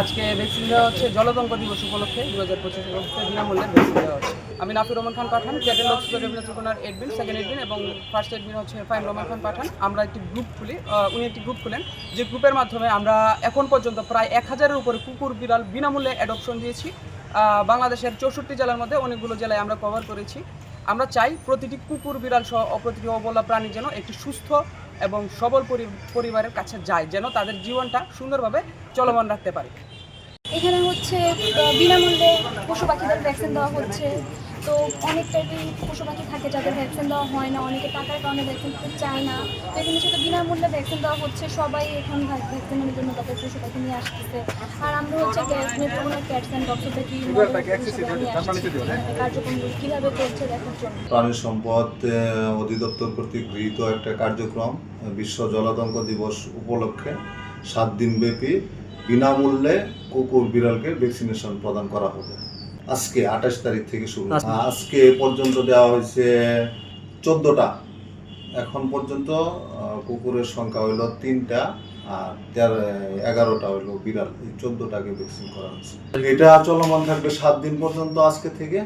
আজকে ভ্যাকসিন দেওয়া হচ্ছে জলতঙ্ক দিবস উপলক্ষে দু হাজার পঁচিশ উপলক্ষে বিনামূল্যে ভ্যাকসিন দেওয়া হচ্ছে। আমি নাফির রহমান খান পাঠান ক্যাটেল অফিসার রেভিনেট্রিকোনার এডমিন সেকেন্ড এডমিন এবং ফার্স্ট এডমিন হচ্ছে ফাইম রহমান খান পাঠান। আমরা একটি গ্রুপ খুলি উনি একটি গ্রুপ খুলেন, যে গ্রুপের মাধ্যমে আমরা এখন পর্যন্ত প্রায় এক হাজারের উপরে কুকুর, বিড়াল বিনামূল্যে অ্যাডপশন দিয়েছি। বাংলাদেশের চৌষট্টি জেলার মধ্যে অনেকগুলো জেলায় আমরা কভার করেছি। আমরা চাই প্রতিটি কুকুর, বিড়াল সহ প্রতিটি অবলা প্রাণী যেন একটি সুস্থ এবং সবল পরি- পরিবারের কাছে যায় যেন তাদের জীবনটা সুন্দরভাবে চলমান রাখতে পারে। এখানে হচ্ছে বিনামূল্যে পশু পাখিদের ভ্যাকসিন দেওয়া হচ্ছে। তো অনেক টাইপের পশু পাখি থাকে যাদের ভ্যাকসিন দেওয়া হয় না অনেকে টাকার কারণে ভ্যাকসিন দিতে চায় না। তো এখানে সেটা বিনামূল্যে ভ্যাকসিন দেওয়া হচ্ছে সবাই এখন ভ্যাকসিনের জন্য তাদের পশু পাখি নিয়ে আসতেছে। আর আমরা হচ্ছে gas network cats and doctor থেকে কার্যক্রমগুলো কীভাবে চলছে দেখার জন্য। প্রাণী সম্পদ অধিদপ্তর কর্তৃক গৃহীত একটা কার্যক্রম বিশ্ব জলাতঙ্ক দিবস উপলক্ষে সাত দিনব্যাপী বিনামূল্যে কুকুর বিড়ালকে ভ্যাকসিনেশন প্রদান করা হবে। আজকে আঠাশ তারিখ থেকে শুরু। আহ, আজকে পর্যন্ত দেওয়া হয়েছে চোদ্দোটা। এখন পর্যন্ত কুকুরের সংখ্যা হইল তিনটা আর তেরো এগারোটা হইল বিড়াল। এই চোদ্দটাকে ভ্যাকসিন করা হয়েছে। এটা চলমান থাকবে সাত দিন পর্যন্ত আজকে থেকে।